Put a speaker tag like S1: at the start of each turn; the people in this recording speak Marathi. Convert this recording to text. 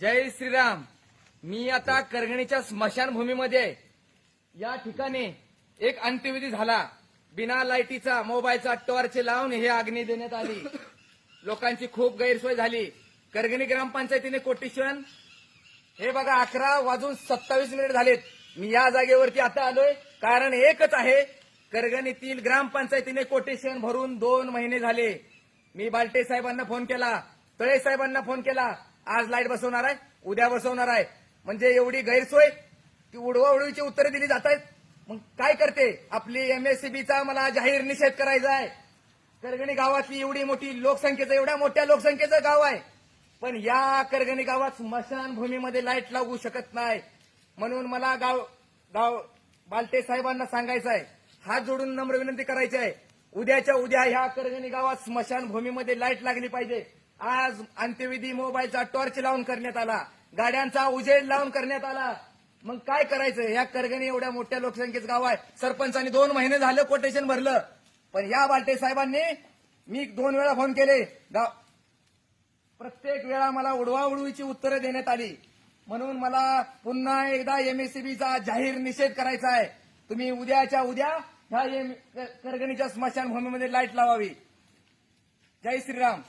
S1: जय श्रीराम. मी आता करगणीच्या स्मशानभूमीमध्ये या ठिकाणी एक अंत्यविधी झाला. बिना लाईटीचा मोबाईलचा टॉर्च लावून हे अग्नी देण्यात आली. लोकांची खूप गैरसोय झाली. करगणी ग्रामपंचायतीने कोटेशन हे बघा अकरा वाजून सत्तावीस मिनिट झालेत. मी या जागेवरती आता आलोय. कारण एकच आहे करगणीतील ग्रामपंचायतीने कोटेशन भरून दोन महिने झाले. मी बालटे साहेबांना फोन केला तळे साहेबांना फोन केला. आज लाइट बसवणार आहे उद्या बसवणार आहे. म्हणजे एवढी गैरसोय की उडवाउडवीची उत्तरे दिली जात आहेत. मग काय करते? आपली एमएससीबीचा मला जाहीर निषेध करायचा आहे. करगणी गावातली एवढी मोठी लोकसंख्येचं एवढ्या मोठ्या लोकसंख्येचं गाव आहे. पण या करगणी गावात स्मशानभूमीमध्ये लाइट लागू शकत नाही. म्हणून मला गाव गाव बालटे साहेबांना सांगायचं आहे. हात जोडून नम्र विनंती करायची आहे. उद्याच्या उद्या ह्या करगणी गावात स्मशानभूमीमध्ये लाइट लागली पाहिजे. आज अंत्यविधी मोबाईलचा टॉर्च लावून करण्यात आला. गाड्यांचा उजेड लावून करण्यात आला. मग काय करायचं? या करगणी एवढ्या मोठ्या लोकसंख्येचं गाव आहे. सरपंचांनी दोन महिने झालं कोटेशन भरलं. पण या बालटे साहेबांनी मी दोन वेळा फोन केले. गाव प्रत्येक वेळा मला उडवा उडवीची उत्तरं देण्यात आली. म्हणून मला पुन्हा एकदा एमएससीबीचा जाहीर निषेध करायचा आहे. तुम्ही उद्याच्या उद्या ह्या एम- करगणीच्या स्मशानभूमीमध्ये लाइट लावावी. जय श्रीराम.